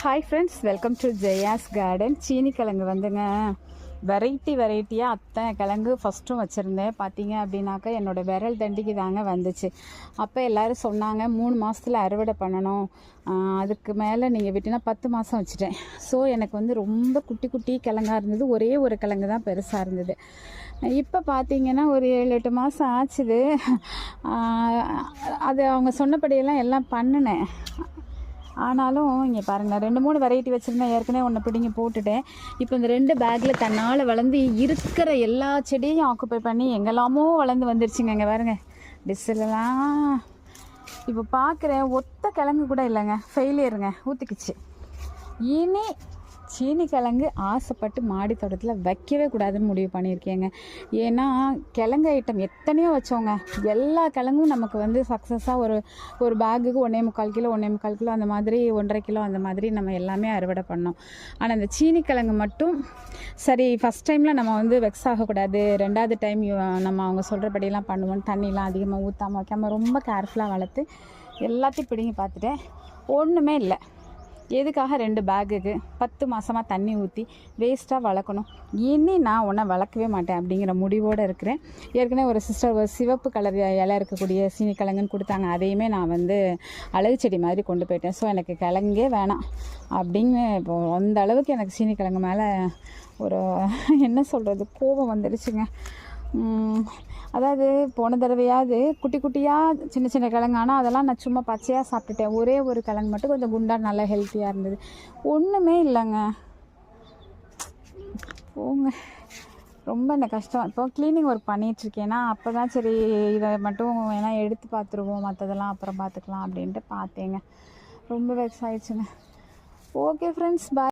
Hi friends welcome to Jaya's garden சீனி கிழங்கு வந்துங்க. வெரைட்டி வெரைட்டியாக அத்தனை கிழங்கு ஃபஸ்ட்டும் வச்சுருந்தேன். பார்த்தீங்க அப்படின்னாக்கா என்னோடய விரல் தண்டிக்கு தாங்க வந்துச்சு. அப்போ எல்லோரும் சொன்னாங்க மூணு மாதத்தில் அறுவடை பண்ணணும். அதுக்கு மேலே நீங்கள் விட்டினா பத்து மாதம் வச்சுட்டேன். ஸோ எனக்கு வந்து ரொம்ப குட்டி குட்டி கிழங்காக இருந்தது. ஒரே ஒரு கிழங்கு தான் பெருசாக இருந்தது. இப்போ பார்த்தீங்கன்னா ஒரு ஏழு எட்டு மாதம் ஆச்சுது. அது அவங்க சொன்னபடியெல்லாம் எல்லாம் பண்ணினேன். ஆனாலும் இங்கே பாருங்கள் ரெண்டு மூணு வெரைட்டி வச்சுருந்தேன். ஏற்கனவே ஒன்று பிடிங்கி போட்டுட்டேன். இப்போ இந்த ரெண்டு பேக்கில் தன்னால் வளர்ந்து இருக்கிற எல்லா செடியையும் ஆக்குப்பை பண்ணி எங்கெல்லாமோ வளர்ந்து வந்துருச்சுங்க. இங்கே பாருங்க டிஸ்ஸிலலாம் இப்போ பார்க்குறேன் ஒத்த கிழங்கு கூட இல்லைங்க. ஃபெயிலியருங்க ஊற்றிக்குச்சு இனி சீனி கிழங்கு ஆசைப்பட்டு மாடி தோட்டத்தில் வைக்கவே கூடாதுன்னு முடிவு பண்ணியிருக்கேங்க. ஏன்னா கிழங்கு ஐட்டம் எத்தனையோ வச்சோங்க. எல்லா கிழங்கும் நமக்கு வந்து சக்ஸஸாக ஒரு ஒரு பேக்குக்கு ஒன்றே முக்கால் கிலோ ஒன்றே முக்கால் கிலோ அந்த மாதிரி ஒன்றரை கிலோ அந்த மாதிரி நம்ம எல்லாமே அறுவடை பண்ணோம். ஆனால் இந்த சீனி கிழங்கு மட்டும் சரி ஃபஸ்ட் டைமில் நம்ம வந்து வெக்ஸ் ஆகக்கூடாது. ரெண்டாவது டைம் நம்ம அவங்க சொல்கிறபடியெல்லாம் பண்ணுவோம். தண்ணிலாம் அதிகமாக ஊற்றாம வைக்காமல் ரொம்ப கேர்ஃபுல்லாக வளர்த்து எல்லாத்தையும் பிடிங்கி பார்த்துட்டேன். ஒன்றுமே இல்லை. எதுக்காக ரெண்டு பேக்குக்கு பத்து மாதமாக தண்ணி ஊற்றி வேஸ்ட்டாக வளர்க்கணும்? இனி நான் உன்னை வளர்க்கவே மாட்டேன் அப்படிங்கிற முடிவோடு இருக்கிறேன். ஏற்கனவே ஒரு சிஸ்டர் ஒரு சிவப்பு கலர் இலை இருக்கக்கூடிய சீனி கிழங்குன்னு கொடுத்தாங்க. அதையுமே நான் வந்து அழகு செடி மாதிரி கொண்டு போயிட்டேன். ஸோ எனக்கு கிழங்கே வேணாம் அப்படின்னு இப்போ அந்த அளவுக்கு எனக்கு சீனி கிழங்கு மேலே ஒரு என்ன சொல்கிறது கோபம் வந்துடுச்சுங்க அதாவது போன தடவையாவது குட்டி குட்டியாக சின்ன சின்ன கிழங்கு ஆனால் அதெல்லாம் நான் சும்மா பச்சையாக சாப்பிட்டுட்டேன். ஒரே ஒரு கிழங்கு மட்டும் கொஞ்சம் குண்டாக நல்லா ஹெல்த்தியாக இருந்தது. ஒன்றுமே இல்லைங்க. போங்க. ரொம்ப இந்த கஷ்டம். இப்போ க்ளீனிங் ஒர்க் பண்ணிகிட்ருக்கேன்னா அப்போ தான் சரி இதை மட்டும் வேணா எடுத்து பார்த்துருவோம். மற்றதெல்லாம் அப்புறம் பார்த்துக்கலாம் அப்படின்ட்டு பார்த்தேங்க. ரொம்ப வெக்ஸ் ஆயிடுச்சுங்க. Okay friends bye